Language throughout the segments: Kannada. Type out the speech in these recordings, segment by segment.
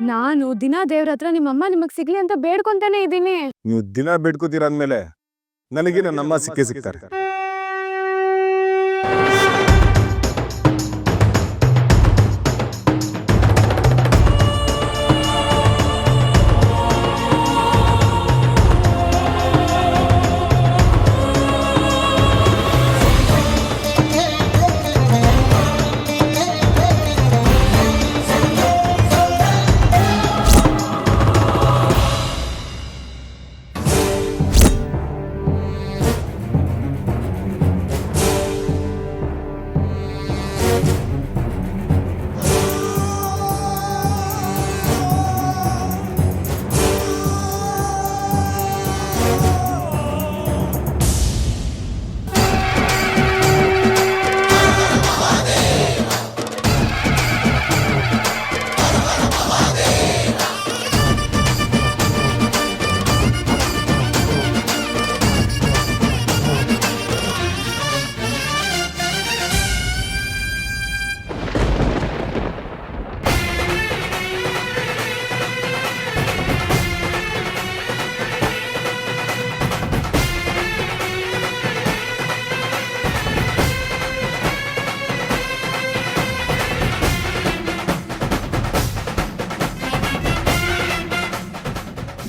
ನಾನು ದಿನ ದೇವ್ರ ಹತ್ರ ನಿಮ್ಮಮ್ಮ ನಿಮಗ್ ಸಿಗ್ಲಿ ಅಂತ ಬೇಡ್ಕೊಂತಾನೆ ಇದ್ದೀನಿ. ನೀವು ದಿನ ಬೇಡ್ಕೋತೀರ ಅಂದ್ಮೇಲೆ ನನಗೆ ನನ್ನ ಅಮ್ಮ ಸಿಕ್ಕೇ ಸಿಗ್ತಾರೆ.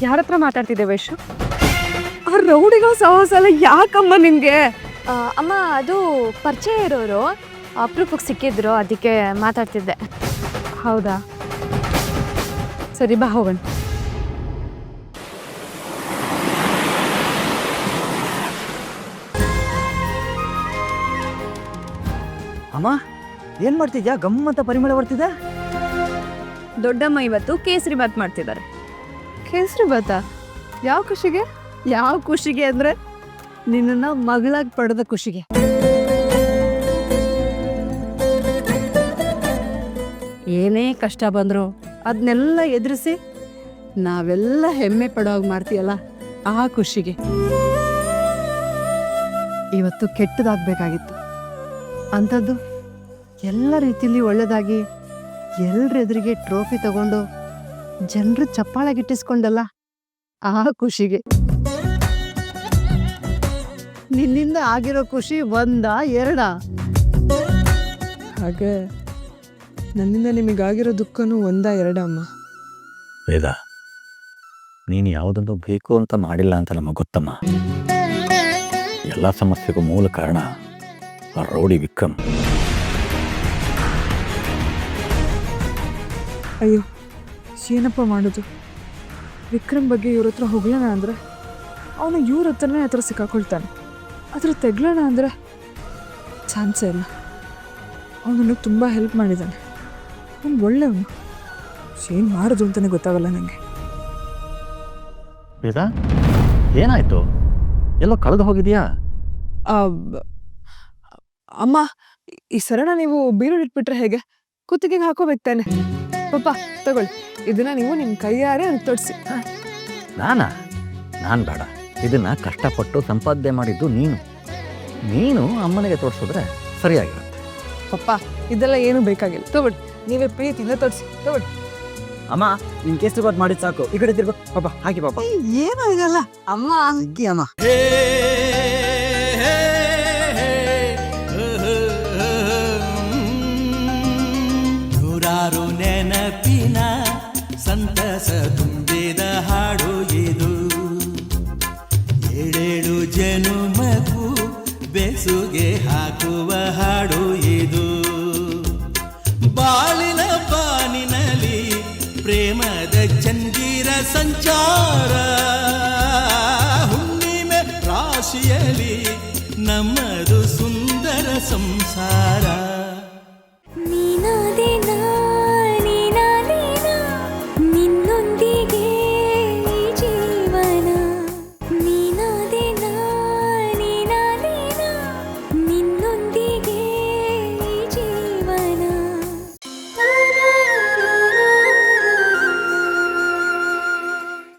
ಯಾರ ಹತ್ರ ಮಾತಾಡ್ತಿದ್ದೆ ವೈಶು? ಆ ಸಾಹಸ ಸಹಸಲ ಯಾಕಮ್ಮ ನಿಮಗೆ ಅಮ್ಮ ಅದು ಪರಿಚಯ ಇರೋರು ಅಪ್ರೂಪಕ್ಕೆ ಸಿಕ್ಕಿದ್ರು ಅದಕ್ಕೆ ಮಾತಾಡ್ತಿದ್ದೆ. ಹೌದಾ? ಸರಿ ಬಾ ಹೋಗೋಣ. ಅಮ್ಮ ಏನ್ ಮಾಡ್ತಿದ್ಯಾ? ಗಮ್ಮತ್ತ ಪರಿಮಳ ಬರ್ತಿದೆ? ದೊಡ್ಡಮ್ಮ ಇವತ್ತು ಕೇಸರಿ ಬಾತ್ ಮಾಡ್ತಿದ್ದಾರೆ. ಕೇಸರಿ ಬಾತ ಯಾವ ಖುಷಿಗೆ? ಯಾವ ಖುಷಿಗೆ ಅಂದ್ರೆ ನಿನ್ನ ಮಗಳಾಗಿ ಪಡೆದ ಖುಷಿಗೆ. ಏನೇ ಕಷ್ಟ ಬಂದ್ರು ಅದನ್ನೆಲ್ಲ ಎದುರಿಸಿ ನಾವೆಲ್ಲ ಹೆಮ್ಮೆ ಪಡೋವಾಗ ಮಾಡ್ತೀಯಲ್ಲ ಆ ಖುಷಿಗೆ. ಇವತ್ತು ಕೆಟ್ಟದಾಗಬೇಕಾಗಿತ್ತು. ಅಂಥದ್ದು ಎಲ್ಲ ರೀತಿಯಲ್ಲಿ ಒಳ್ಳೆಯದಾಗಿ ಎಲ್ರ ಎದುರಿಗೆ ಟ್ರೋಫಿ ತಗೊಂಡು ಜನರು ಚಪ್ಪಾಳೆ ಗಿಟ್ಟಿಸ್ಕೊಂಡಲ್ಲ ಆ ಖುಷಿಗೆ. ನಿನ್ನಿಂದ ಆಗಿರೋ ಖುಷಿ ಒಂದ ಎರಡ. ಹಾಗೆ ನನ್ನಿಂದ ನಿಮಗಾಗಿರೋ ದುಃಖನೂ ಒಂದ ಎರಡ ಅಮ್ಮ. ವೇದ ನೀನು ಯಾವುದನ್ನು ಬೇಕು ಅಂತ ಮಾಡಿಲ್ಲ ಅಂತ ನಮಗೆ ಗೊತ್ತಮ್ಮ. ಎಲ್ಲ ಸಮಸ್ಯೆಗೂ ಮೂಲ ಕಾರಣ ಆ ರೌಡಿ ವಿಕ್ರಮ್. ಅಯ್ಯೋ ಏನಪ್ಪ ಮಾಡೋದು? ವಿಕ್ರಮ್ ಬಗ್ಗೆ ಇವ್ರ ಹತ್ರ ಹೋಗ್ಲಣ ಅಂದರೆ ಅವನು ಇವ್ರ ಹತ್ರನೇ ಹತ್ರ ಸಿಕ್ಕಾಕೊಳ್ತಾನೆ. ಅದ್ರ ತೆಗ್ಲೋಣ ಅಂದರೆ ಚಾನ್ಸೇ ಇಲ್ಲ. ಅವನು ನನಗೆ ತುಂಬ ಹೆಲ್ಪ್ ಮಾಡಿದ್ದಾನೆ ಅವ್ನು ಒಳ್ಳೆಯವನು. ಏನು ಮಾಡೋದು ಅಂತಲೇ ಗೊತ್ತಾಗಲ್ಲ ನನಗೆ ವೇದ ಏನಾಯಿತು? ಎಲ್ಲೋ ಕಳೆದು ಹೋಗಿದೆಯಾ? ಅಮ್ಮ ಈ ಸರಣ ನೀವು ಬೀರು ಇಟ್ಬಿಟ್ರೆ ಹೇಗೆ? ಕುತ್ತಿಗೆಗೆ ಹಾಕೋಬೇಕು ತಾನೆ. ಪಾಪ ತಗೊಳ್ಳಿ. ಇದನ್ನ ನೀವು ನಿಮ್ಮ ಕೈಯಾರೆ ಅಂತ ತೊಡಿಸಿ. ನಾನಾ? ನಾನು ಬೇಡ. ಇದನ್ನ ಕಷ್ಟಪಟ್ಟು ಸಂಪಾದನೆ ಮಾಡಿದ್ದು ನೀನು. ನೀನು ಅಮ್ಮನಿಗೆ ತೋರಿಸಿದ್ರೆ ಸರಿಯಾಗಿರುತ್ತೆ. ಪಪ್ಪ ಇದೆಲ್ಲ ಏನು ಬೇಕಾಗಿಲ್ಲ. ತಗೊಳ್ಳಿ. ನೀವೇ ಪ್ರೀತಿಯಿಂದ ತೋರಿಸಿ ತಗೊಳ್ಳಿ. ಅಮ್ಮ ನಿನ್ ಕೇಸರಿ ಬಾತ್ ಮಾಡಿದ್ ಸಾಕು. ಈ ಕಡೆ ತಿರ್ಬೇಕು ಪಾಪ ಹಾಕಿ ಪಾಪ ಏನೂ ಇದಲ್ಲ ಅಮ್ಮ ಅಗ್ಗಿ ಅಮ್ಮ. ಬೆಸುಗೆ ಹಾಕುವ ಹಾಡು ಇದು. ಬಾಳಿನ ಬಾನಿನಲ್ಲಿ ಪ್ರೇಮದ ಚಂದಿರ ಸಂಚಾರ. ಹುಣ್ಣಿಮೆ ರಾಶಿಯಲ್ಲಿ ನಮ್ಮದು ಸುಂದರ ಸಂಸಾರ.